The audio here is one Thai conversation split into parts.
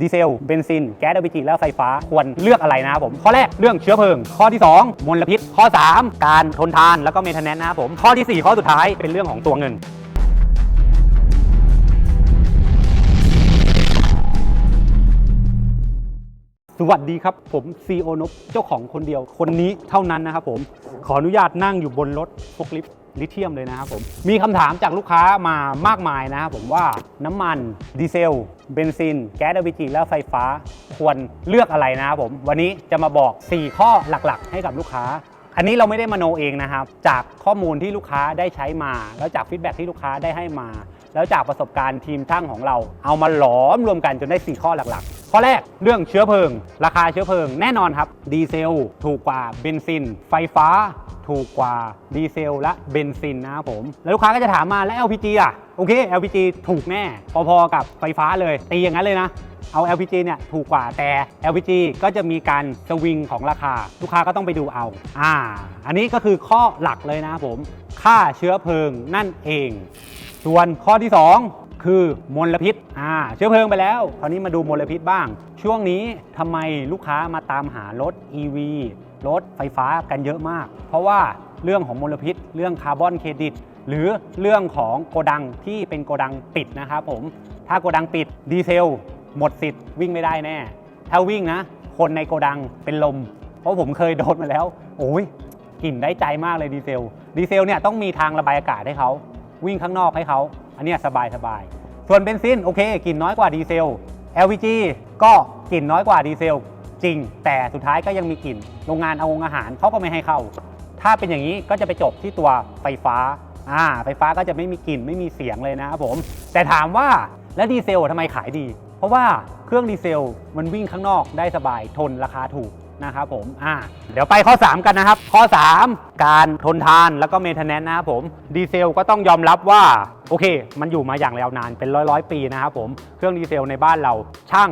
ดีเซล เบนซิน แก๊ส LPG และไฟฟ้าควรเลือกอะไรนะครับผม ข้อแรกเรื่องเชื้อเพลิง ข้อที่ 2 มลพิษ ข้อ 3 การทนทานแล้วก็เมนเทนแนนนะครับผม ข้อทีสี่4 ข้อสุดท้ายเป็นเรื่องของตัวเงิน สวัสดีครับ ผมซีโอนบเจ้าของคนเดียวคนนี้เท่านั้นนะครับผมขออนุญาตนั่งอยู่บนรถฟกลิฟต์ลิเทียมเลยนะครับผมมีคำถามจากลูกค้ามามากมายนะครับผมว่าน้ำมันดีเซล เบนซิน แก๊ส LPG และไฟฟ้าควรเลือกอะไรนะครับผมวันนี้จะมาบอก 4 ข้อหลักๆ ให้กับลูกค้า อันนี้เราไม่ได้มโนเองนะครับ จากข้อมูลที่ลูกค้าได้ใช้มา แล้วจากฟีดแบ็กที่ลูกค้าได้ให้มา แล้วจากประสบการณ์ทีมช่างของเรา เอามาหลอมรวมกันจนได้ 4 ข้อหลักๆ ข้อแรกเรื่องเชื้อเพลิง ราคาเชื้อเพลิงแน่นอนครับ ดีเซล ถูกกว่าเบนซิน ไฟฟ้า ถูกกว่าดีเซลและเบนซินนะครับผม แล้วลูกค้าก็จะถามมาแล้ว LPG อะโอเค LPG ถูกแน่ พอๆกับไฟฟ้าเลย ตีอย่างนั้นเลยนะเอา LPG เนี่ยถูกกว่าแต่ LPG ก็จะมีการสวิงของราคา ลูกค้าก็ต้องไปดูเอา อ่า อันนี้ก็คือข้อหลักเลยนะครับผม ค่าเชื้อเพลิงนั่นเอง ส่วนข้อที่ 2 คือมลพิษอ่าเชื้อเพลิงไปแล้ว คราวนี้มาดูมลพิษบ้าง ช่วงนี้ทำไมลูกค้ามาตามหารถ EV รถไฟฟ้ากันเยอะมาก เพราะว่าเรื่องของมลพิษ เรื่องคาร์บอนเครดิต หรือเรื่องของโกดังที่เป็นโกดังปิดนะครับผม ถ้าโกดังปิดดีเซล หมดสิทธิ์วิ่งไม่ได้แน่ ถ้าวิ่งนะ คนในโกดังเป็นลม เพราะผมเคยโดนมาแล้ว โอ้ยกลิ่นได้ใจมากเลยดีเซล ดีเซลเนี่ยต้องมีทางระบายอากาศให้เขา วิ่งข้างนอกให้เขาอันนี้สบายสบายส่วนเบนซินโอเคกลิ่นน้อยกว่าดีเซล LPG ก็กลิ่นน้อยกว่าดีเซลจริง แต่สุดท้ายก็ยังมีกลิ่นโรงงานเอาอาหารเขาก็ไม่ให้เข้า ถ้าเป็นอย่างนี้ก็จะไปจบที่ตัวไฟฟ้าอ่าไฟฟ้าก็จะไม่มีกลิ่นไม่มีเสียงเลยนะครับผม แต่ถามว่าแล้วดีเซลทำไมขายดี เพราะว่าเครื่องดีเซลมันวิ่งข้างนอกได้สบายทนราคาถูก นะครับผมอ่าเดี๋ยวไปข้อ 3 กันนะครับ ข้อ 3 การทนทานแล้วก็เมนเทนแนนนะครับผมดีเซลก็ต้องยอมรับว่าโอเค มันอยู่มาอย่างยาวนานเป็นร้อยร้อยปีนะครับผมเครื่องดีเซลในบ้านเราช่าง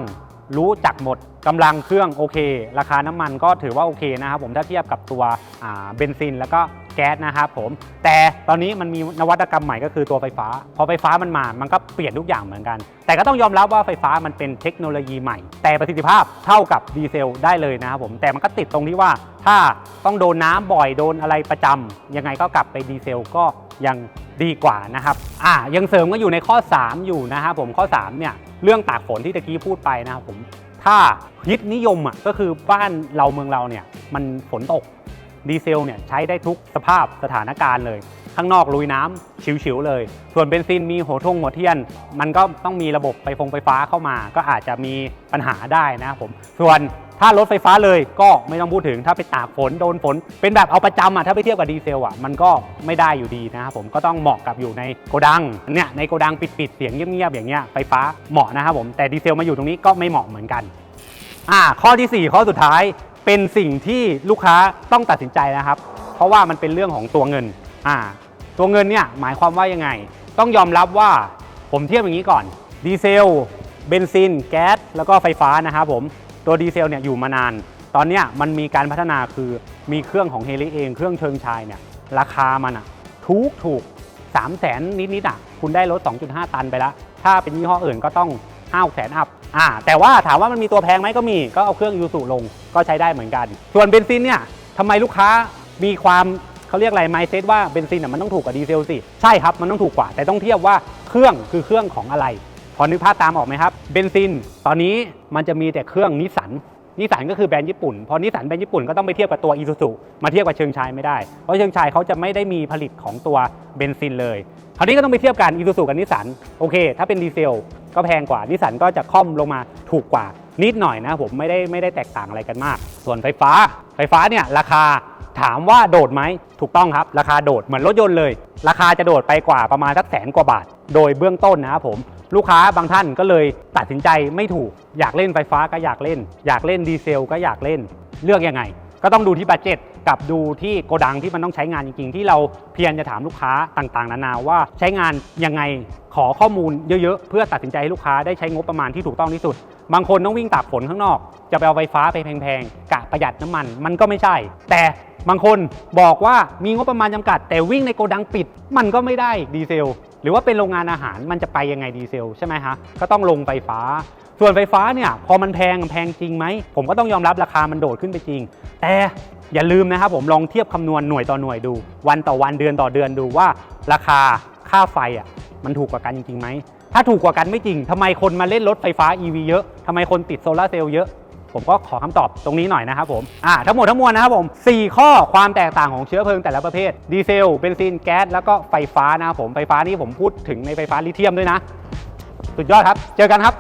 รู้จักหมดกำลังเครื่องโอเค ราคาน้ำมันก็ถือว่าโอเคนะครับผมถ้าเทียบกับตัวเบนซินแล้วก็แก๊สนะครับผม แต่ตอนนี้มันมีนวัตกรรมใหม่ก็คือตัวไฟฟ้า พอไฟฟ้ามันมา มันก็เปลี่ยนทุกอย่างเหมือนกัน แต่ก็ต้องยอมรับว่าไฟฟ้ามันเป็นเทคโนโลยีใหม่ แต่ประสิทธิภาพเท่ากับดีเซลได้เลยนะครับผม แต่มันก็ติดตรงที่ว่าถ้าต้องโดนน้ำบ่อยโดนอะไรประจำยังไงก็กลับไปดีเซลก็ ยังดีกว่านะครับอ่ายังเสริมก็อยู่ในข้อ 3 อยู่นะครับผมข้อ3เนี่ยเรื่องตากฝนที่ตะกี้พูดไปนะครับผมถ้าฮิตนิยมอะก็คือบ้านเราเมืองเราเนี่ยมันฝนตกดีเซลเนี่ยใช้ได้ทุกสภาพสถานการณ์เลย ข้างนอกลุยน้ำฉิวๆเลย ส่วนเบนซินมีหัวทงหัวเทียน มันก็ต้องมีระบบไฟฟงไฟฟ้าเข้ามา ก็อาจจะมีปัญหาได้นะครับผมส่วน ถ้ารถไฟฟ้าเลยก็ไม่ต้องพูดถึงถ้าไปตากฝนโดนฝน เป็นแบบเอาประจำอะถ้าไปเทียบกับดีเซลอะมันก็ไม่ได้อยู่ดีนะครับผมก็ต้องเหมาะกับอยู่ในโกดังเนี่ยในโกดังปิดๆเสียงเงียบๆอย่างเงี้ยไฟฟ้าเหมาะนะครับผมแต่ดีเซลมาอยู่ตรงนี้ก็ไม่เหมาะเหมือนกันอ่าข้อทีสี่4 ข้อสุดท้ายเป็นสิ่งที่ลูกค้าต้องตัดสินใจนะครับ เพราะว่ามันเป็นเรื่องของตัวเงินอ่าตัวเงินเนี่ยหมายความว่ายังไง ต้องยอมรับว่าผมเทียบอย่างนี้ก่อนดีเซลเบนซิน แก๊สแล้วก็ไฟฟ้านะครับผม ตัวดีเซลเนี่ยอยู่มานาน ตอนนี้มันมีการพัฒนาคือมีเครื่องของเฮลิเอง เครื่องเชิงชายเนี่ยราคามันอะถูกถูก3 0 0แสนนิดๆอะคุณได้รถ 2.5 ตันไปแล้ว ถ้าเป็นยี่ห้ออื่นก็ต้อง5 6แสนอัพอ่าแต่ว่าถามว่ามันมีตัวแพงไหมก็มีก็เอาเครื่องยูสุลงก็ใช้ได้เหมือนกัน ส่วนเบนซินเนี่ยทำไมลูกค้ามีความเขาเรียกอะไรไมเซ็ตว่าเบนซินอะมันต้องถูกกว่าดีเซลสิ ใช่ครับ มันต้องถูกกว่า แต่ต้องเทียบว่าเครื่องคือเครื่องของอะไร พอนึกภาพตามออกไหมครับ เบนซิน ตอนนี้มันจะมีแต่เครื่องนิสสันนิสสันก็คือแบรนด์ญี่ปุ่น พอนิสสันแบรนด์ญี่ปุ่นก็ต้องไปเทียบกับตัวอีซูซูมาเทียบกับเชิงชายไม่ได้ เพราะเชิงชายเขาจะไม่ได้มีผลิตของตัวเบนซินเลย คราวนี้ก็ต้องไปเทียบกันอีซูซูกับนิสสันโอเค ถ้าเป็นดีเซลก็แพงกว่านิสสันก็จะค่อมลงมาถูกกว่านิดหน่อยนะผมไม่ได้ไม่ได้แตกต่างอะไรกันมาก ส่วนไฟฟ้า ไฟฟ้าเนี่ยราคา ถามว่าโดดไหมถูกต้องครับ ราคาโดดเหมือนรถยนต์เลย ราคาจะโดดไปกว่าประมาณสักแสนกว่าบาท โดยเบื้องต้นนะครับผมลูกค้าบางท่านก็เลยตัดสินใจไม่ถูก อยากเล่นไฟฟ้าก็อยากเล่น อยากเล่นดีเซลก็อยากเล่นเลือกยังไง ก็ต้องดูที่บัตเจ็ตกับดูที่โกดังที่มันต้องใช้งานจริง ๆ ที่เราเพียรจะถามลูกค้าต่างๆ นานาว่าใช้งานยังไงขอข้อมูลเยอะๆ เพื่อตัดสินใจให้ลูกค้าได้ใช้งบประมาณที่ถูกต้องที่สุด บางคนต้องวิ่งตากฝนข้างนอก จะไปเอาไฟฟ้าไปแพงๆก ประหยัดน้ำมัน มันก็ไม่ใช่ แต่บางคนบอกว่ามีงบประมาณจำกัด แต่วิ่งในโกดังปิด มันก็ไม่ได้ดีเซล หรือว่าเป็นโรงงานอาหารมันจะไปยังไงดีเซลใช่ไหมฮะก็ต้องลงไฟฟ้า ส่วนไฟฟ้าเนี่ยพอมันแพงแพงจริงไหมผมก็ต้องยอมรับราคามันโดดขึ้นไปจริง แต่อย่าลืมนะครับผมลองเทียบคำนวณหน่วยต่อหน่วยดู วันต่อวันเดือนต่อเดือนดูว่า ราคาค่าไฟอะมันถูกกว่ากันจริงๆไหมถ้าถูกกว่ากันไม่จริงทำไมคนมาเล่นรถไฟฟ้า EV เยอะทำไมคนติดโซลาเซลล์เยอะ ผมก็ขอคำตอบตรงนี้หน่อยนะครับผมอ่าทั้งหมดทั้งมวลนะครับผม 4 ข้อความแตกต่างของเชื้อเพลิงแต่ละประเภท ดีเซล เบนซิน แก๊ส แล้วก็ไฟฟ้านะครับผม ไฟฟ้านี่ผมพูดถึงในไฟฟ้าลิเธียมด้วยนะ สุดยอดครับ เจอกันครับ